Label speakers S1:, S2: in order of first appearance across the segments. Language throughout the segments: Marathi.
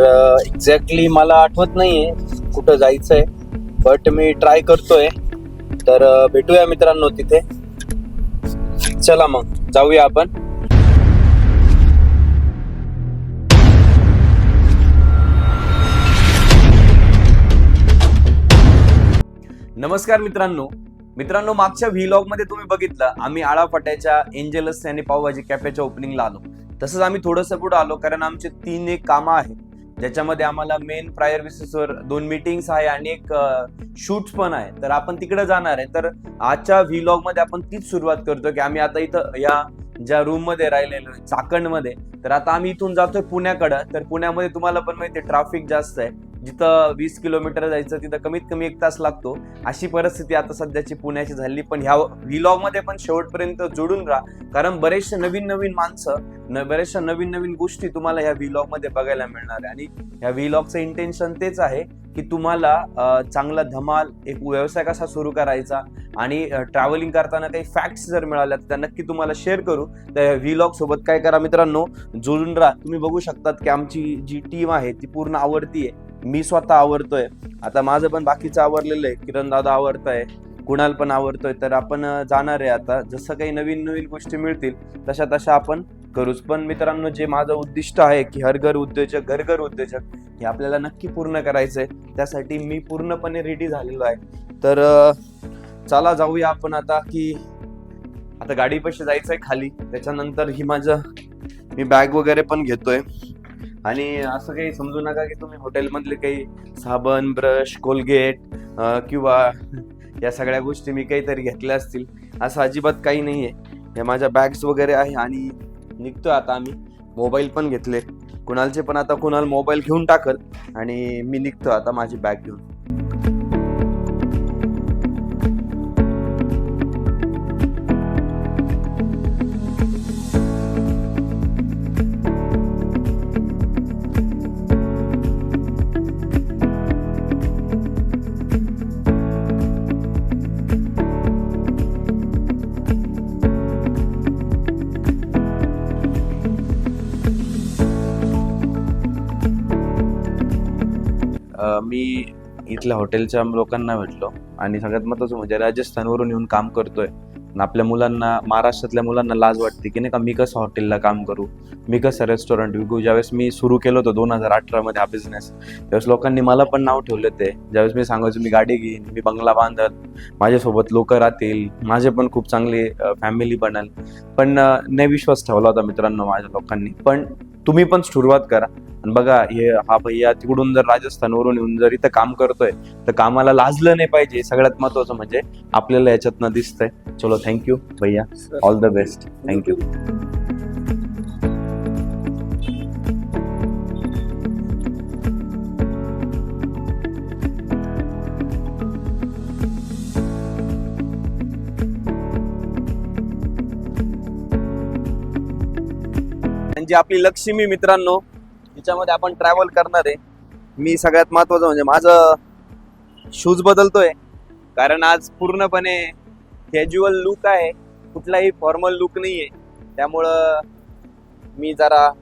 S1: तर एक्झॅक्टली मला आठवत नाहीये कुठं जायचंय बट मी ट्राय करतोय. तर भेटूया मित्रांनो तिथे. चला मग जाऊया आपण. नमस्कार मित्रांनो. मित्रांनो मागच्या व्लॉगमध्ये तुम्ही बघितलं आम्ही आळाफाट्याच्या एंजेलस आणि पावभाजी कॅफेच्या ओपनिंगला आलो. तसंच आम्ही थोडंसं पुढे आलो कारण आमचे तीन एक कामं आहेत. ज्याच्यामध्ये आम्हाला मेन प्रायर बेसिसवर दोन मीटिंग्स आहे आणि एक शूट्स पण आहे. तर आपण तिकडे जाणार आहे. तर आजच्या व्हिलॉगमध्ये आपण तीच सुरुवात करतो की आम्ही आता इथं या ज्या रूममध्ये राहिलेलो आहे, चाकणमध्ये. तर आता आम्ही इथून जातोय पुण्याकडं. तर पुण्यामध्ये तुम्हाला पण माहिती ट्रॅफिक जास्त आहे. जिथं वीस किलोमीटर जायचं तिथं कमीत कमी एक तास लागतो. अशी परिस्थिती आता सध्याची पुण्याची झाली. पण ह्या व्हिलॉगमध्ये पण शेवटपर्यंत जोडून राहा. कारण बरेचसे नवीन नवीन माणसं न बऱ्याचशा नवीन नवीन गोष्टी तुम्हाला ह्या व्लॉगमध्ये बघायला मिळणार आहे. आणि ह्या व्लॉगचं इंटेन्शन तेच आहे की तुम्हाला चांगला धमाल एक व्यवसाय कसा सुरू करायचा आणि ट्रॅव्हलिंग करताना काही फॅक्ट्स जर मिळाल्या तर त्या नक्की तुम्हाला शेअर करू. तर व्लॉग सोबत काय करा मित्रांनो जुळून राहा. तुम्ही बघू शकतात की आमची जी टीम आहे ती पूर्ण आवडती आहे मी स्वतः आवडतोय. आता माझं पण बाकीचं आवडलेलं आहे. किरण दादा आहे कुणाल पण आवडतोय. तर आपण जाणार आहे आता. जसं काही नवीन नवीन गोष्टी मिळतील तशा तशा आपण करूच. पण मित्रांनो जे माझं उद्दिष्ट आहे की हर घर उद्योजक घर घर उद्योजक हे आपल्याला नक्की पूर्ण करायचं आहे त्यासाठी मी पूर्णपणे रेडी झालेलो आहे. तर चला जाऊया आपण आता की आता गाडीपाशी आहे खाली. त्याच्यानंतर ही माझं मी बॅग वगैरे पण घेतोय. आणि असं काही समजू नका की तुम्ही हॉटेलमधले काही साबण ब्रश कोलगेट किंवा या सगळ्या गोष्टी मी काहीतरी घेतल्या असतील. असं अजिबात काही नाही आहे या माझ्या बॅग्स वगैरे आहे आणि निघतोय आता आम्ही. मोबाईल पण घेतले. कुणालचे पण आता कुणाल मोबाईल घेऊन टाकल. आणि मी निघतो आता माझी बॅग घेऊन. मी इथल्या हॉटेलच्या लोकांना भेटलो आणि सगळ्यात महत्वाचं म्हणजे राजस्थानवरून येऊन काम करतोय. आपल्या मुलांना महाराष्ट्रातल्या मुलांना लाज वाटते की नाही का मी कसं हॉटेलला काम करू? मी कसं रेस्टॉरंट विकू? ज्यावेळेस मी सुरू केलं होतं दोन हजार अठरामध्ये हा बिझनेस त्यावेळेस लोकांनी मला पण नाव ठेवले ते. ज्यावेळेस मी सांगायचो मी गाडी घेईन मी बंगला बांधत माझ्यासोबत लोक राहतील माझे पण खूप चांगली फॅमिली बनेल. पण नाही विश्वास ठेवला होता मित्रांनो माझ्या लोकांनी. पण तुम्ही पण सुरुवात करा. आणि बघा हे हा भैया तिकडून जर राजस्थानवरून येऊन जर इथं काम करतोय तर कामाला लाजलं नाही पाहिजे. सगळ्यात महत्वाचं म्हणजे आपल्याला याच्यातनं दिसतंय. चलो थँक्यू भैया. All the best thank you जी आपली लक्ष्मी मित्रांनो तिच्यामध्ये आपण ट्रॅव्हल करणार आहे. मी सगळ्यात महत्वाचं म्हणजे माझं शूज बदलतोय. कारण आज पूर्णपणे कॅज्युअल लुक आहे. कुठलाही फॉर्मल लुक आहे त्यामुळं मी जरा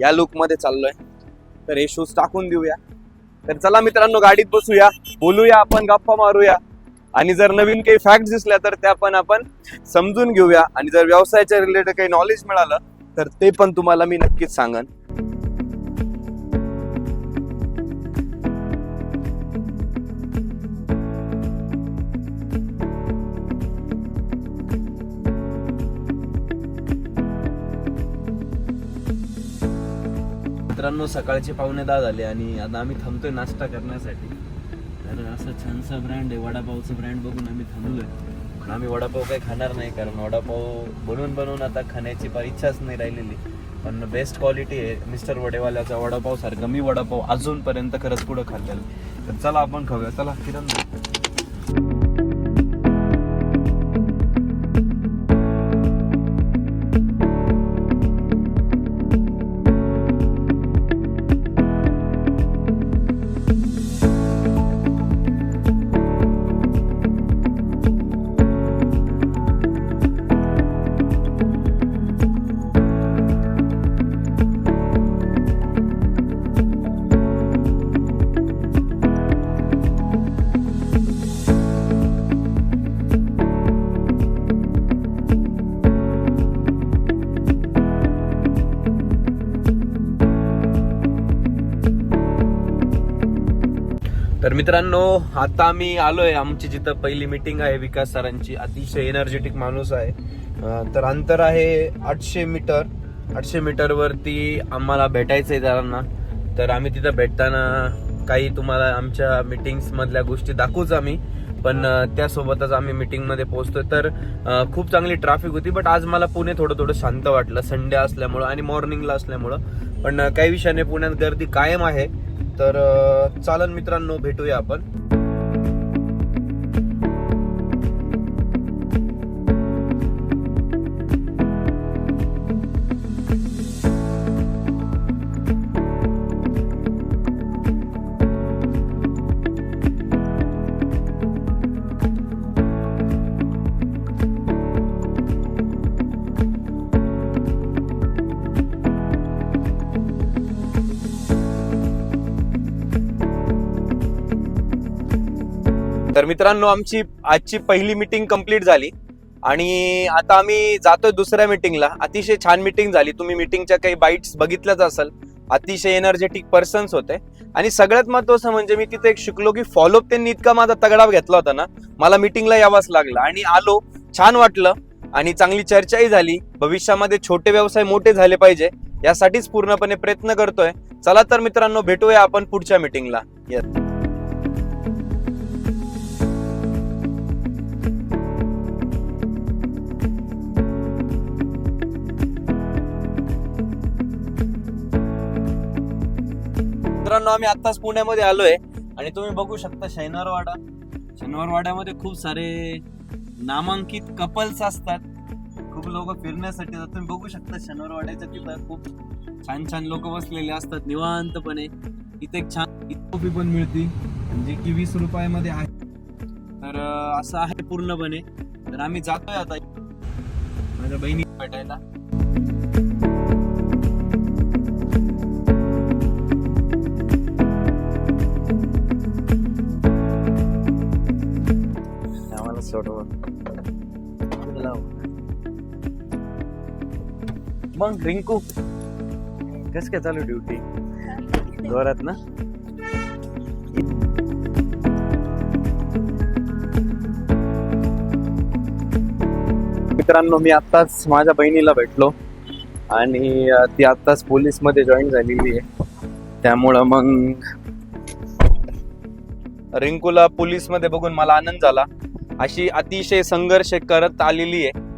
S1: या लुकमध्ये चाललो चाललोय. तर हे शूज टाकून देऊया. तर चला मित्रांनो गाडीत बसूया. बोलूया आपण गप्पा मारूया. आणि जर नवीन काही फॅक्ट दिसल्या तर त्या पण आपण समजून घेऊया. आणि जर व्यवसायाच्या रिलेटेड काही नॉलेज मिळालं तर ते पण तुम्हाला मी नक्कीच सांगन. मित्रांनो सकाळचे पावणे दहा झाले आणि आता आम्ही थांबतोय नाश्ता करण्यासाठी. तर असं छानसा ब्रँड आहे वडापावचं ब्रँड बघून आम्ही थांबलोय. पण आम्ही वडापाव काही खाणार नाही कारण वडापाव बनवून बनवून आता खाण्याची फार इच्छाच नाही राहिलेली. पण बेस्ट क्वालिटी आहे मिस्टर वडेवाल्याचा वडापावसारखं. मी वडापाव अजूनपर्यंत खरंच पुढं खाल्लेलं तर चला आपण खाऊया. चला किरण मित्रांनो आता आम्ही आलोय. आमची जिथं पहिली मीटिंग आहे विकास सरांची. अतिशय एनर्जेटिक माणूस आहे. तर अंतर आहे आठशे मीटर. आठशे मीटरवरती आम्हाला भेटायचं आहे त्यांना तर आम्ही तिथं भेटताना काही तुम्हाला आमच्या मीटिंग्स मधल्या गोष्टी दाखवूच आम्ही. पण त्यासोबतच आम्ही मीटिंगमध्ये पोहोचतोय. तर खूप चांगली ट्रॅफिक होती बट आज मला पुणे थोडं थोडं शांत वाटलं. संडे असल्यामुळं आणि मॉर्निंगला असल्यामुळं. पण काही विषयाने पुण्यात गर्दी कायम आहे. तर चालन मित्रांनो भेटूया आपण. मित्रांनो आमची आजची पहिली मीटिंग कंप्लीट झाली. आणि आता आम्ही जातोय दुसऱ्या मीटिंगला अतिशय छान मीटिंग झाली. तुम्ही मीटिंगच्या काही बाईट्स बघितल्याच असेल. अतिशय एनर्जेटिक पर्सन्स होते. आणि सगळ्यात महत्वाचं म्हणजे मी तिथे एक शिकलो की फॉलोअप त्यांनी इतका माझा तगडा घेतला होता ना. मला मीटिंगला यावाच लागलं. आणि आलो. छान वाटलं. आणि चांगली चर्चाही झाली. भविष्यामध्ये छोटे व्यवसाय मोठे झाले पाहिजे. यासाठीच पूर्णपणे प्रयत्न करतोय. चला तर मित्रांनो भेटूया आपण पुढच्या मीटिंगला मित्रांनो आम्ही आत्ताच पुण्यामध्ये आलोय. आणि तुम्ही बघू शकता शनिवारवाडा. शनिवारवाड्यामध्ये खूप सारे नामांकित कपल्स असतात. खूप लोक फिरण्यासाठी तुम्ही बघू शकता शनिवारवाड्याच्या तिथं खूप छान छान लोक बसलेले असतात निवांतपणे. इथे एक छान कॉफी पण मिळते. म्हणजे की वीस रुपयामध्ये आहे. तर असं आहे पूर्णपणे. तर आम्ही जातोय आता. माझ्या बहिणी भेटायला. मग रिंकू कस काय चालू ड्युटी जोरात ना? मित्रांनो मी आत्ताच माझ्या बहिणीला भेटलो आणि ती आत्ताच पोलीसमध्ये जॉईन झालेली आहे. त्यामुळं मग रिंकूला पोलीसमध्ये बघून मला आनंद झाला. अशी अतिशय संघर्ष करत आलेली आहे.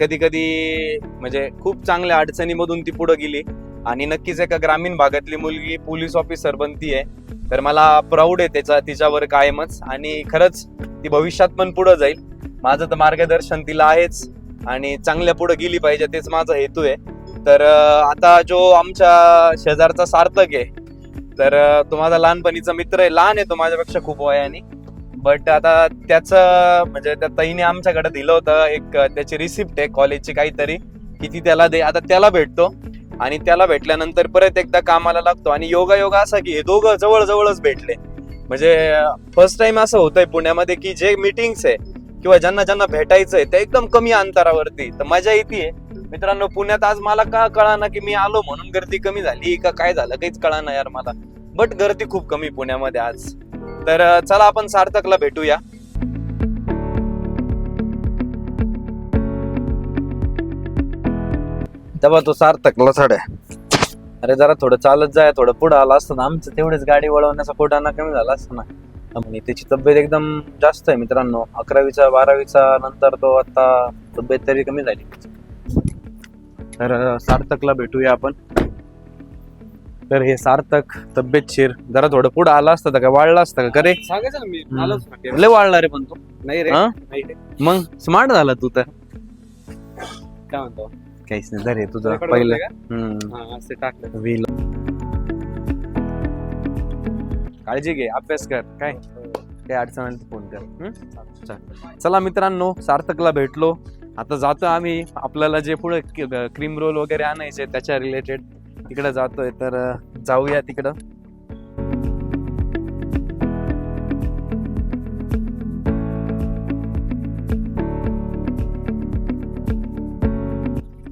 S1: कधी कधी म्हणजे खूप चांगल्या अडचणीमधून ती पुढे गेली. आणि नक्कीच एका ग्रामीण भागातली मुलगी पोलीस ऑफिसर बनती आहे तर मला प्राऊड आहे त्याचा तिच्यावर कायमच. आणि खरंच ती भविष्यात पण पुढे जाईल. माझं तर मार्गदर्शन तिला आहेच. आणि चांगल्या पुढे गेली पाहिजे तेच माझा हेतू आहे. तर आता जो आमच्या शेजारचा सार्थक आहे. तर तो माझा लहानपणीचा मित्र आहे. लहान आहे तो माझ्यापेक्षा खूप वयाने. बट आता त्याचं म्हणजे त्या ताईने आमच्याकडे दिलं होतं एक त्याची रिसिप्ट आहे कॉलेजची काहीतरी की ती त्याला दे आता त्याला भेटतो. आणि त्याला भेटल्यानंतर परत एकदा कामाला लागतो. आणि योगा योगा असा की हे दोघं जवळ जवळच भेटले. म्हणजे फर्स्ट टाइम असं होतंय पुण्यामध्ये की जे मीटिंग्स आहे किंवा ज्यांना ज्यांना भेटायचंय ते एकदम कमी अंतरावरती तर मजा येते मित्रांनो पुण्यात आज मला का कळाना की मी आलो म्हणून गर्दी कमी झाली का काय झालं काहीच कळाना यार मला. बट गर्दी खूप कमी पुण्यामध्ये आज. तर चला आपण सार्थकला भेटूया. तेव्हा तो सार्थकला साड्या अरे जरा थोडं चालत जाय थोडं पुढं आला असतं ना आमचं तेवढेच गाडी वळवण्याचा कोटाना कमी झाला असतं ना. आणि त्याची तब्येत एकदम जास्त आहे मित्रांनो. अकरावीचा बारावीचा नंतर तो आता तब्येत तरी कमी झाली. तर सार्थकला भेटूया आपण. तर हे सार्थक तब्येतशीर जरा थोडं पुढं आला असतं का वाढला असतं का? रे
S2: सांगायचं ना मी
S1: हम्म.
S2: आलोच ना ते.
S1: लय वाढला रे पण तू.
S2: नाही रे
S1: हा?
S2: नाही रे.
S1: मग स्मार्ट झाला तू तर.
S2: काय म्हणतो?
S1: काहीच नाही जर हे तुझं
S2: Record
S1: पहिलं.
S2: होतंय का?
S1: हम्म.
S2: हा असं टाकलं.
S1: काळजी घे अभ्यास कर. काय? काही अडचण आली तर फोन कर? चल. चला मित्रांनो सार्थकला भेटलो. आता जातो आम्ही. आपल्याला जे पुढे क्रीम रोल वगैरे आणायचे त्याच्या रिलेटेड तिकडे जातोय तर जाऊया तिकडं.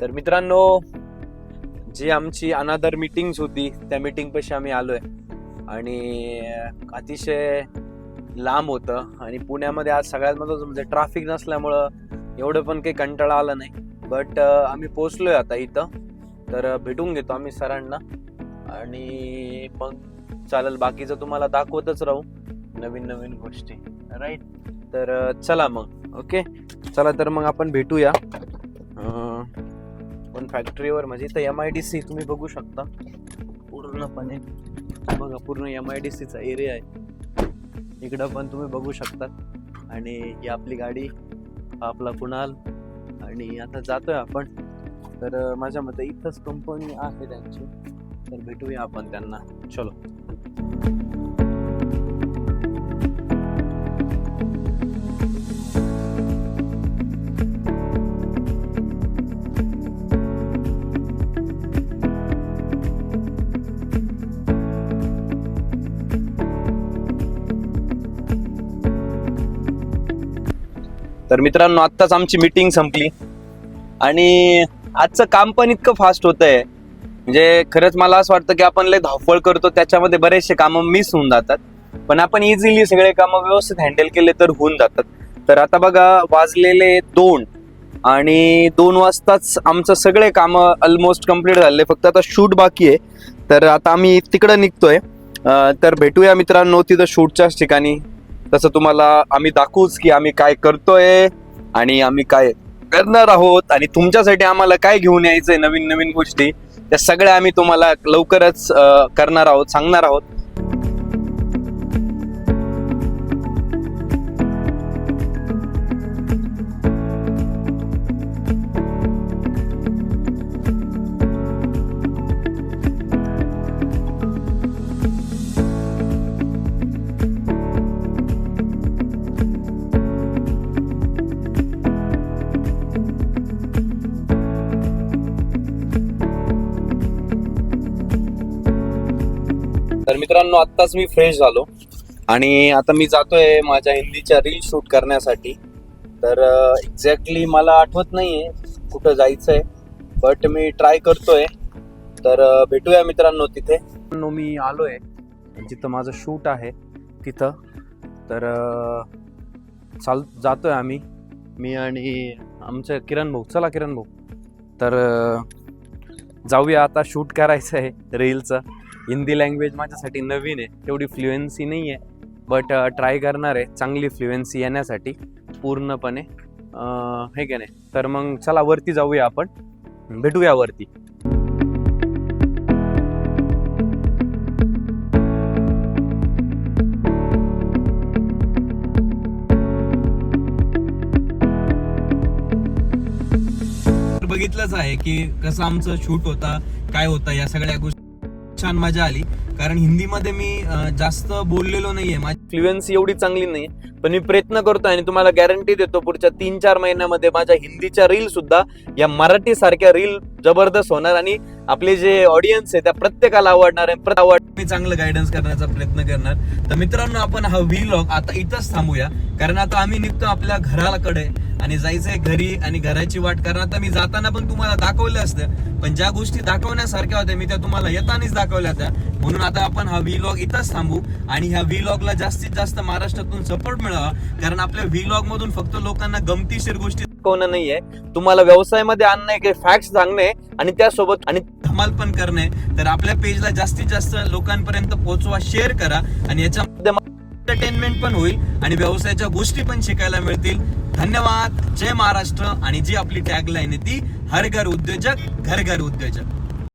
S1: तर मित्रांनो जी आमची अनादर मीटिंग होती त्या मीटिंग पाशी आम्ही आलोय.
S2: आणि अतिशय लांब होतं. आणि पुण्यामध्ये आज सगळ्यात महत्वाचं म्हणजे ट्रॅफिक नसल्यामुळं एवढं पण काही कंटाळा आला नाही. बट आम्ही पोचलोय आता इथं. तर भेटून घेतो आम्ही सरांना. आणि मग चालेल बाकीचं तुम्हाला दाखवतच राहू. नवीन नवीन गोष्टी. राईट तर चला मग. ओके चला तर मग आपण भेटूया. पण फॅक्टरीवर म्हणजे इथं एम आय डी सी तुम्ही बघू शकता. पूर्णपणे. बघा पूर्ण एम आय डी सीचा एरिया आहे. इकडं पण तुम्ही बघू शकता. आणि ही आपली गाडी आपला कुणाल. आणि आता जातोय आपण. तर माझ्या मते इथंच कंपनी आहे त्यांची. तर भेटूया आपण त्यांना. चलो.
S1: तर मित्रांनो आत्ताच आमची मीटिंग संपली. आणि आजचं काम पण इतकं फास्ट होत आहे म्हणजे खरंच मला असं वाटतं की आपण लय धावपळ करतो त्याच्यामध्ये बरेचसे कामं मिस होऊन जातात. पण आपण इझिली सगळे कामं व्यवस्थित हँडल केले तर होऊन जातात. तर आता बघा वाजलेले दोन आणि दोन वाजताच आमचं सगळे कामं ऑलमोस्ट कंप्लीट झाले. फक्त आता शूट बाकी आहे. तर आता आम्ही तिकडं निघतोय. तर भेटूया मित्रांनो तिथं शूटच्याच ठिकाणी. तसं तुम्हाला आम्ही दाखवूच की आम्ही काय करतोय आणि आम्ही काय करणार आहोत आणि तुमच्यासाठी आम्हाला काय घेऊन यायचंय नवीन नवीन गोष्टी त्या सगळ्या आम्ही तुम्हाला लवकरच करणार आहोत सांगणार आहोत. मित्रांनो आत्ताच मी फ्रेश झालो. आणि आता मी जातोय माझ्या हिंदीच्या रील शूट करण्यासाठी. तर एक्झॅक्टली मला आठवत नाही आहे कुठं जायचं आहे बट मी ट्राय करतोय. तर भेटूया मित्रांनो तिथे.
S2: मित्रांनो, मी आलोय. जिथं माझं शूट आहे तिथं. तर चाल जातोय आम्ही. मी आणि आमचं किरण भाऊ. चला किरण भाऊ. तर जाऊया आता शूट करायचं आहे रीलचं हिंदी लँग्वेज माझ्यासाठी नवीन आहे तेवढी फ्लुएन्सी नाही आहे बट ट्राय करणार आहे चांगली फ्लुएन्सी येण्यासाठी पूर्णपणे. हे की नाही? तर मग चला वरती जाऊया आपण. भेटूया वरती.
S1: तर बघितलंच आहे की कसं आमचं शूट होता काय होता या सगळ्या गोष्टी छान मजा आली. कारण हिंदीमध्ये मी जास्त बोललेलो नाहीये. माझी फ्लुएन्सी एवढी चांगली नाही पण मी प्रयत्न करतो आणि तुम्हाला गॅरंटी देतो पुढच्या तीन चार महिन्यामध्ये माझ्या हिंदीच्या रील सुद्धा या मराठी सारख्या रील जबरदस्त होणार आणि आपले जे ऑडियन्स आहे त्या प्रत्येकाला आवडणार आहे. प्रत आवड मी चांगलं गायडन्स करण्याचा प्रयत्न करणार. तर मित्रांनो आपण हा व्हिलॉग आता इथंच थांबूया. कारण आता आम्ही निघतो आपल्या घराकडे आणि जायचंय घरी आणि घराची वाट कारण आता मी जाताना पण तुम्हाला दाखवलं असतं. पण ज्या गोष्टी दाखवण्यासारख्या होत्या मी त्या तुम्हाला येतानीच दाखवल्या होत्या. म्हणून आता आपण हा व्हिलॉग इथंच थांबू आणि ह्या व्हिलॉगला जास्तीत जास्त महाराष्ट्रातून सपोर्ट मिळावा. कारण आपल्या व्हिलॉग मधून फक्त लोकांना गमतीशीर गोष्टी दाखवणं नाहीये. तुम्हाला व्यवसायामध्ये आणणं काही फॅक्ट सांगणे आणि त्यासोबत आणि धमाल पण करणे. तर आपल्या पेजला जास्तीत जास्त लोकांपर्यंत पोहोचवा शेअर करा आणि याच्या एंटरटेनमेंट पण होईल आणि व्यवसायाच्या गोष्टी पण शिकायला मिळतील. धन्यवाद. जय महाराष्ट्र आणि जी आपली टॅगलाईन आहे ती हर घर उद्योजक घर घर उद्योजक.